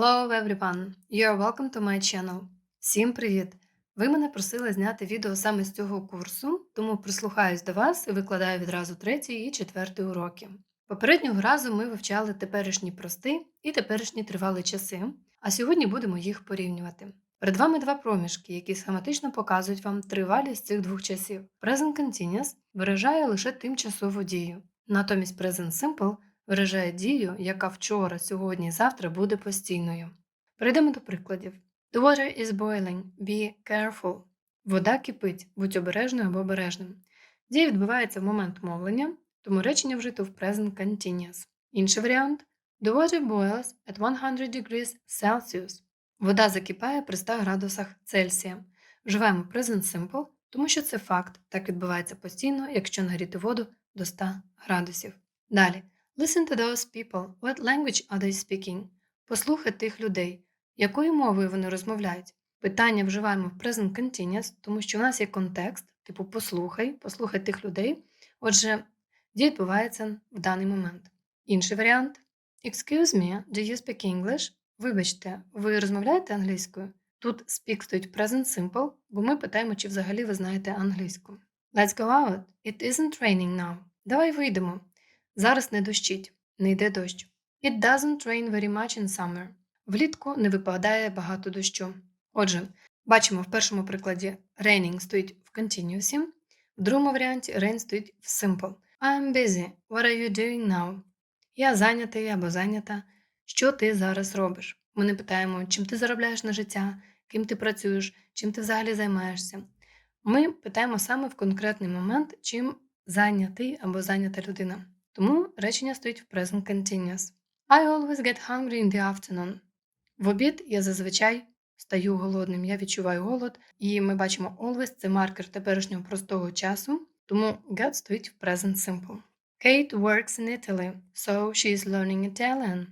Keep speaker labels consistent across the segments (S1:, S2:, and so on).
S1: Hello everyone! You're welcome to my channel. Всім привіт! Ви мене просили зняти відео саме з цього курсу, тому прислухаюсь до вас і викладаю відразу третій і четвертий уроки. Попереднього разу ми вивчали теперішні прости і теперішні тривалі часи, а сьогодні будемо їх порівнювати. Перед вами два проміжки, які схематично показують вам тривалість цих двох часів. Present Continuous виражає лише тимчасову дію, натомість Present Simple виражає дію, яка вчора, сьогодні завтра буде постійною. Перейдемо до прикладів. The water is boiling. Be careful. Вода кипить, будь обережною або обережним. Дія відбувається в момент мовлення, тому речення вжито в present continuous. Інший варіант The water boils at 100 degrees Celsius. Вода закипає при 100 градусах Цельсія. Вживаємо present simple, тому що це факт, так відбувається постійно, якщо нагріти воду до 100 градусів. Далі. Listen to those people. What language are they speaking? Послухай тих людей. Якою мовою вони розмовляють? Питання вживаємо в present continuous, тому що у нас є контекст, типу послухай, послухай тих людей. Отже, дія відбувається в даний момент. Інший варіант. Excuse me, do you speak English? Вибачте, ви розмовляєте англійською? Тут speak стоїть present simple, бо ми питаємо, чи взагалі ви знаєте англійську. Let's go out. It isn't raining now. Давай вийдемо. Зараз не дощить, не йде дощ. It doesn't rain very much in summer. Влітку не випадає багато дощу. Отже, бачимо в першому прикладі raining стоїть в continuous, в другому варіанті rain стоїть в simple. I'm busy. What are you doing now? Я зайнятий або зайнята. Що ти зараз робиш? Ми не питаємо, чим ти заробляєш на життя, ким ти працюєш, чим ти взагалі займаєшся. Ми питаємо саме в конкретний момент, чим зайнятий або зайнята людина. Тому речення стоїть в present continuous. I always get hungry in the afternoon. В обід я зазвичай стаю голодним, я відчуваю голод, і ми бачимо always це маркер теперішнього простого часу, тому get стоїть в present simple. Kate works in Italy, so she is learning Italian.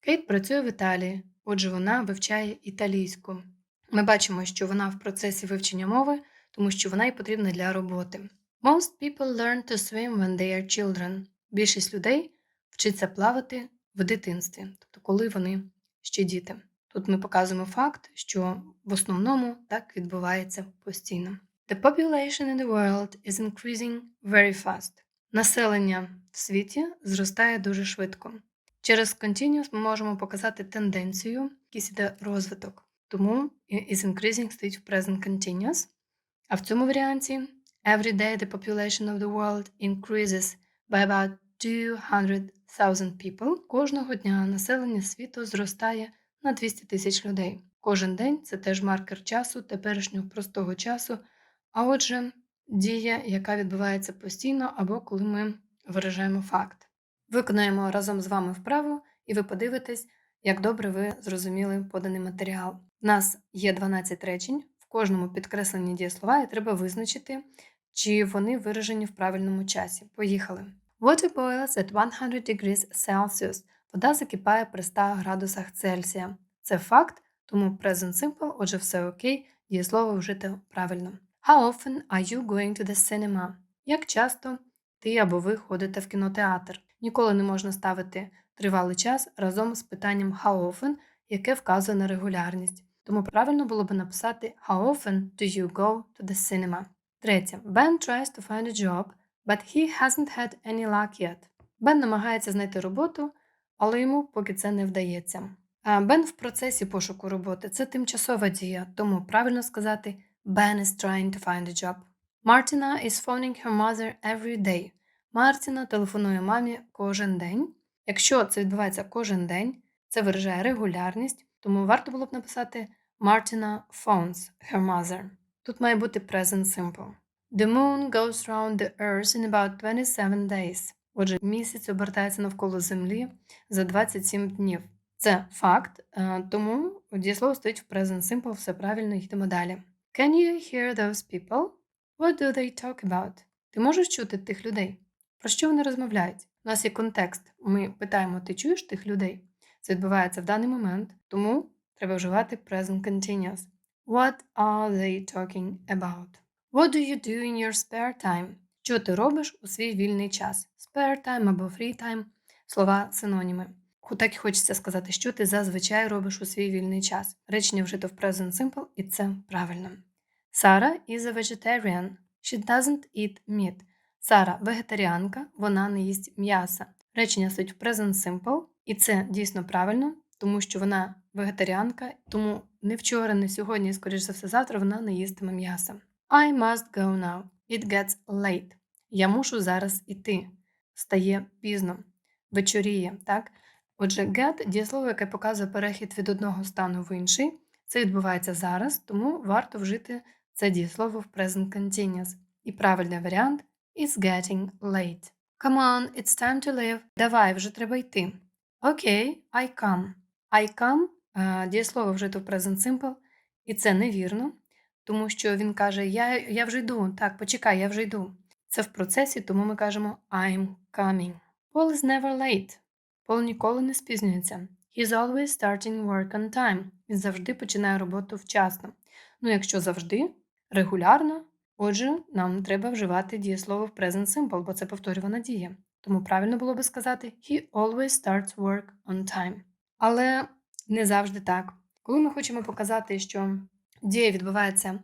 S1: Кейт працює в Італії, отже, вона вивчає італійську. Ми бачимо, що вона в процесі вивчення мови, тому що вона й потрібна для роботи. Most people learn to swim when they are children. Більшість людей вчиться плавати в дитинстві, тобто коли вони ще діти. Тут ми показуємо факт, що в основному так відбувається постійно. The population in the world is increasing very fast. Населення в світі зростає дуже швидко. Через continuous ми можемо показати тенденцію, якийсь іде розвиток. Тому is increasing стоїть в present continuous. А в цьому варіанті every day the population of the world increases by about 200,000 people. Кожного дня населення світу зростає на 200 тисяч людей. Кожен день це теж маркер часу, теперішнього простого часу, а отже, дія, яка відбувається постійно або коли ми виражаємо факт. Виконаємо разом з вами вправу, і ви подивитесь, як добре ви зрозуміли поданий матеріал. У нас є 12 речень, в кожному підкреслені дієслова, і треба визначити, чи вони виражені в правильному часі. Поїхали! Water boils at 100 degrees Celsius. Вода закипає при 100 градусах Цельсія. Це факт, тому present simple, отже, все окей, дієслово вжите правильно. How often are you going to the cinema? Як часто ти або ви ходите в кінотеатр? Ніколи не можна ставити тривалий час разом з питанням how often, яке вказує на регулярність. Тому правильно було б написати How often do you go to the cinema? Третє. Ben tries to find a job, but he hasn't had any luck yet. Бен намагається знайти роботу, але йому поки це не вдається. Бен в процесі пошуку роботи це тимчасова дія, тому правильно сказати Ben is trying to find a job. Martina is phoning her mother every day. Мартіна телефонує мамі кожен день. Якщо це відбувається кожен день, це виражає регулярність, тому варто було б написати Martina phones her mother. Тут має бути present simple. The moon goes round the earth in about 27 days. Отже, місяць обертається навколо Землі за 27 днів. Це факт, тому дієслово стоїть в present simple, все правильно, йдемо далі. Can you hear those people? What do they talk about? Ти можеш чути тих людей? Про що вони розмовляють? У нас є контекст. Ми питаємо, ти чуєш тих людей? Це відбувається в даний момент, тому треба вживати present continuous. What are they talking about? What do you do in your spare time? Що ти робиш у свій вільний час? Spare time або free time – слова синоніми. Так і хочеться сказати, що ти зазвичай робиш у свій вільний час. Речення вжито в present simple, і це правильно. Сара is a vegetarian. She doesn't eat meat. Сара вегетаріанка, вона не їсть м'яса. Речення стоїть в present simple, і це дійсно правильно, тому що вона вегетаріанка, тому не вчора, не сьогодні, і, скоріш за все, завтра вона не їстиме м'яса. I must go now. It gets late. Я мушу зараз іти. Стає пізно. Вечоріє, так? Отже, get – дієслово, яке показує перехід від одного стану в інший. Це відбувається зараз, тому варто вжити це дієслово в present continuous. І правильний варіант is getting late. Come on, it's time to leave. Давай, вже треба йти. Окей, I come. I come е, дієслово вжито в present simple, і це невірно, тому що він каже: я, я вже йду. Так, почекай, я вже йду. Це в процесі, тому ми кажемо I'm coming. Paul is never late. Пол ніколи не спізнюється. He's always starting work on time. Він завжди починає роботу вчасно. Ну, якщо завжди, регулярно, отже, нам треба вживати дієслово в present simple, бо це повторювана дія. Тому правильно було би сказати He always starts work on time. Але не завжди так. Коли ми хочемо показати, що дія відбувається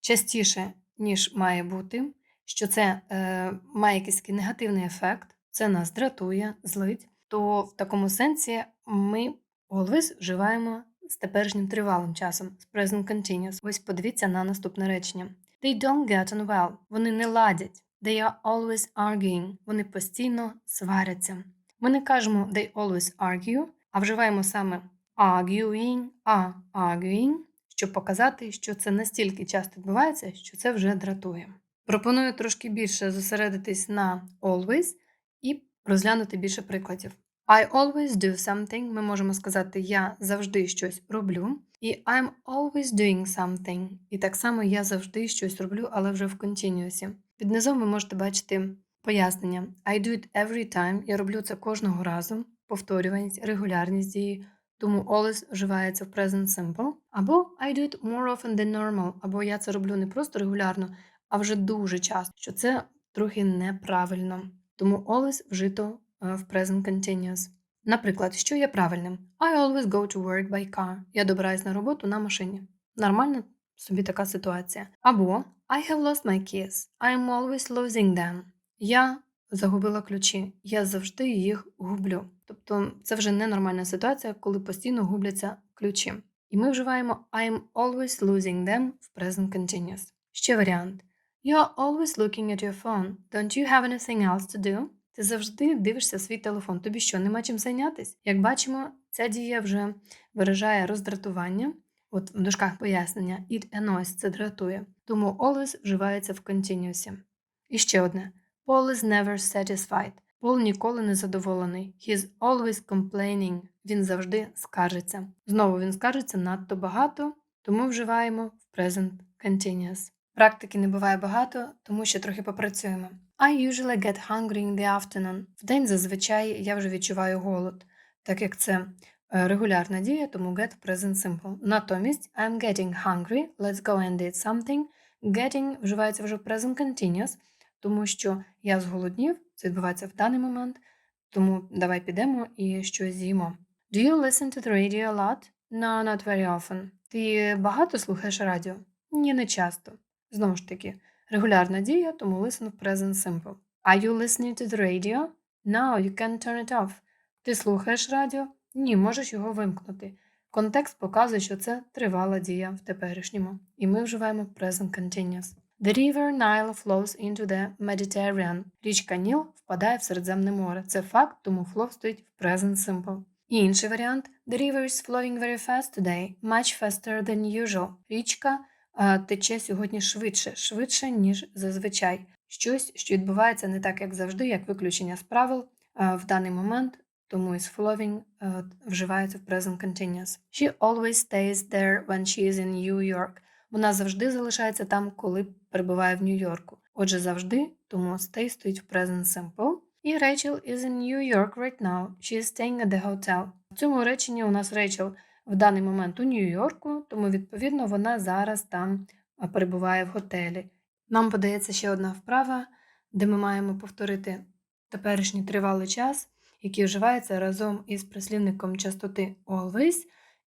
S1: частіше, ніж має бути, що це е, має якийсь негативний ефект, це нас дратує, злить, то в такому сенсі ми always вживаємо з теперішнім тривалим часом, з present continuous. Ось подивіться на наступне речення. They don't get on well. Вони не ладять. They are always arguing. Вони постійно сваряться. Ми не кажемо they always argue, а вживаємо саме arguing, а arguing, щоб показати, що це настільки часто відбувається, що це вже дратує. Пропоную трошки більше зосередитись на always і розглянути більше прикладів. I always do something. Ми можемо сказати я завжди щось роблю. І I'm always doing something. І так само я завжди щось роблю, але вже в континуусі. Під низом ви можете бачити пояснення. I do it every time. Я роблю це кожного разу. Повторюваність, регулярність дії. Тому always вживається в present simple. Або I do it more often than normal. Або я це роблю не просто регулярно, а вже дуже часто, що це трохи неправильно. Тому always вжито е, в present continuous. Наприклад, що є правильним? I always go to work by car. Я добираюсь на роботу на машині. Нормальна собі така ситуація. Або I have lost my keys. I am always losing them. Я загубила ключі. Я завжди їх гублю. Тобто це вже ненормальна ситуація, коли постійно губляться ключі. І ми вживаємо I am always losing them в present continuous. Ще варіант. You are always looking at your phone. Don't you have anything else to do? Ти завжди дивишся свій телефон. Тобі що, нема чим зайнятися? Як бачимо, ця дія вже виражає роздратування. От в дужках пояснення it annoys – це дратує. Тому always вживається в continuous. І ще одне. Paul is never satisfied. Пол ніколи не задоволений. He's always complaining. Він завжди скаржиться. Знову він скаржиться надто багато, тому вживаємо в present continuous. Практики не буває багато, тому ще трохи попрацюємо. I usually get hungry in the afternoon. Вдень зазвичай я вже відчуваю голод, так як це е, регулярна дія, тому get present simple. Натомість I'm getting hungry, let's go and eat something. Getting вживається вже в present continuous, тому що я зголоднів, це відбувається в даний момент, тому давай підемо і щось з'їмо. Do you listen to the radio a lot? No, not very often. Ти багато слухаєш радіо? Ні, не часто. Знову ж таки, регулярна дія, тому listen в present simple. Are you listening to the radio? No, you can turn it off. Ти слухаєш радіо? Ні, можеш його вимкнути. Контекст показує, що це тривала дія в теперішньому, і ми вживаємо present continuous. The river Nile flows into the Mediterranean. Річка Ніл впадає в Середземне море. Це факт, тому flow стоїть в present simple. І інший варіант The river is flowing very fast today, much faster than usual. Річка а, тече сьогодні швидше, швидше, ніж зазвичай. Щось, що відбувається не так, як завжди, як виключення з правил а, в даний момент, тому is flowing а, вживається в present continuous. She always stays there when she is in New York. Вона завжди залишається там, коли перебуває в Нью-Йорку. Отже, завжди, тому stay стоїть в present simple. І Rachel is in New York right now. She is staying at the hotel. В цьому реченні у нас Рейчел в даний момент у Нью-Йорку, тому, відповідно, вона зараз там перебуває в готелі. Нам подається ще одна вправа, де ми маємо повторити теперішній тривалий час які вживаються разом із прислівником частоти always,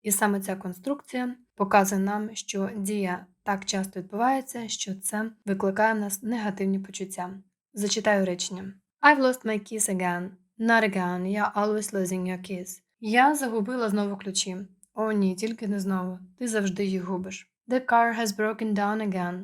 S1: і саме ця конструкція показує нам, що дія так часто відбувається, що це викликає в нас негативні почуття. Зачитаю речення. I've lost my keys again. Not again. You're always losing your keys. Я загубила знову ключі. О, ні, тільки не знову. Ти завжди їх губиш. The car has broken down again.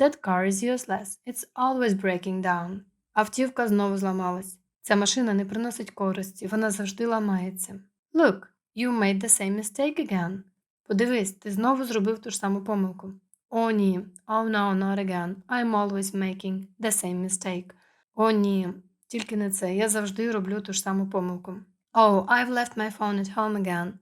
S1: That car is useless. It's always breaking down. Автівка знову зламалась. Ця машина не приносить користі, вона завжди ламається. Look, you made the same mistake again. Подивись, ти знову зробив ту ж саму помилку. О, ні. Oh no, not again. I'm always making the same mistake. О, ні. Тільки не це. Я завжди роблю ту ж саму помилку. Oh, I've left my phone at home again.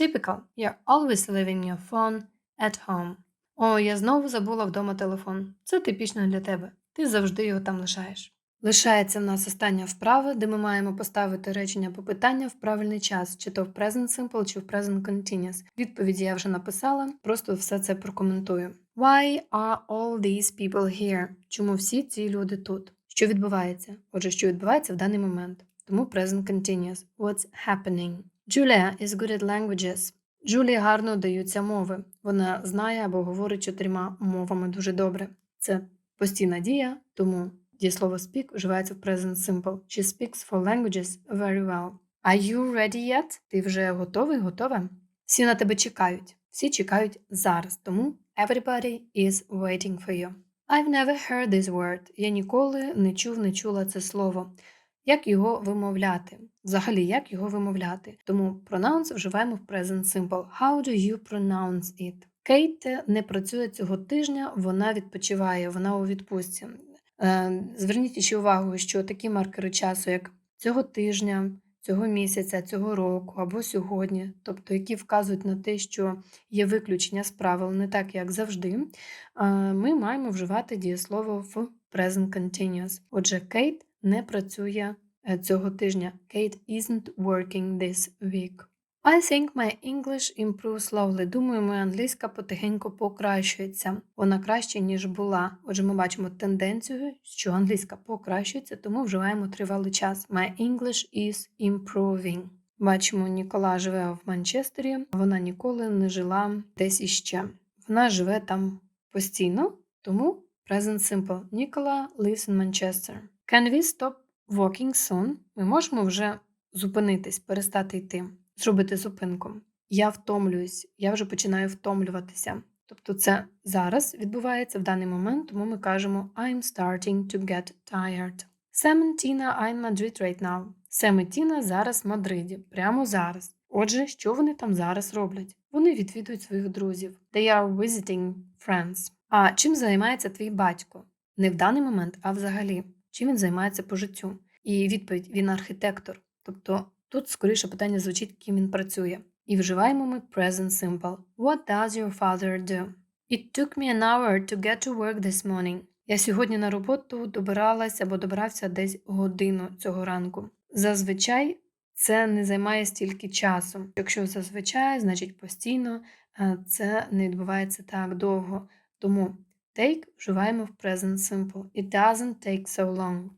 S1: Typical. You're always leaving your phone at home. О, я знову забула вдома телефон. Це типічно для тебе. Ти завжди його там лишаєш. Лишається в нас остання вправа, де ми маємо поставити речення по питання в правильний час, чи то в Present Simple, чи в Present Continuous. Відповіді я вже написала, просто все це прокоментую. Why are all these people here? Чому всі ці люди тут? Що відбувається? Отже, що відбувається в даний момент. Тому Present Continuous. What's happening? Julia is good at languages. Джулії гарно даються мови. Вона знає або говорить чотирма мовами дуже добре. Це постійна дія, тому дієслово speak вживається в present simple. She speaks four languages very well. Are you ready yet? Ти вже готовий, готова? Всі на тебе чекають. Всі чекають зараз, тому everybody is waiting for you. I've never heard this word. Я ніколи не чув, не чула це слово. Як його вимовляти? Взагалі, як його вимовляти? Тому pronounce вживаємо в present simple. How do you pronounce it? Кейт не працює цього тижня, вона відпочиває, вона у відпустці. Е, Зверніть ще увагу, що такі маркери часу, як цього тижня, цього місяця, цього року або сьогодні, тобто які вказують на те, що є виключення з правил, не так як завжди, е, ми маємо вживати дієслово в present continuous. Отже, Кейт не працює е, цього тижня. Kate isn't working this week. I think my English improves slowly. Думаю, моя англійська потихеньку покращується. Вона краще, ніж була. Отже, ми бачимо тенденцію, що англійська покращується, тому вживаємо тривалий час. My English is improving. Бачимо, Нікола живе в Манчестері, вона ніколи не жила десь іще. Вона живе там постійно, тому present simple. Нікола lives in Manchester. Can we stop walking soon? Ми можемо вже зупинитись, перестати йти, зробити зупинку. Я втомлююсь, я вже починаю втомлюватися. Тобто це зараз відбувається в даний момент, тому ми кажемо I'm starting to get tired. Are in Madrid right now. Сем Тіна зараз в Мадриді, прямо зараз. Отже, що вони там зараз роблять? Вони відвідують своїх друзів. They are visiting friends. А чим займається твій батько? Не в даний момент, а взагалі. Чим він займається по життю? І відповідь він архітектор. Тобто тут скоріше питання звучить, ким він працює. І вживаємо ми present simple. What does your father do? It took me an hour to get to work this morning. Я сьогодні на роботу добиралась або добирався десь годину цього ранку. Зазвичай це не займає стільки часу. Якщо зазвичай, значить постійно е, це не відбувається так довго. Тому take вживаємо в present simple. It doesn't take so long.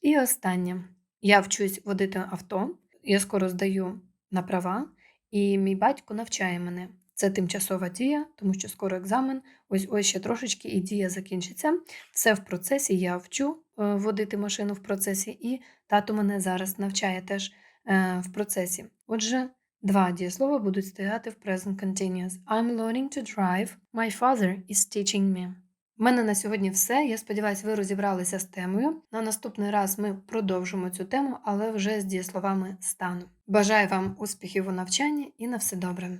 S1: І останнє. Я вчусь водити авто, я скоро здаю на права, і мій батько навчає мене. Це тимчасова дія, тому що скоро екзамен, ось ось ще трошечки і дія закінчиться. Все в процесі, я вчу е, водити машину в процесі, і тато мене зараз навчає теж е, в процесі. Отже, два дієслова будуть стояти в present continuous. I'm learning to drive. My father is teaching me. У мене на сьогодні все. Я сподіваюся, ви розібралися з темою. На наступний раз ми продовжимо цю тему, але вже з дієсловами стану. Бажаю вам успіхів у навчанні і на все добре!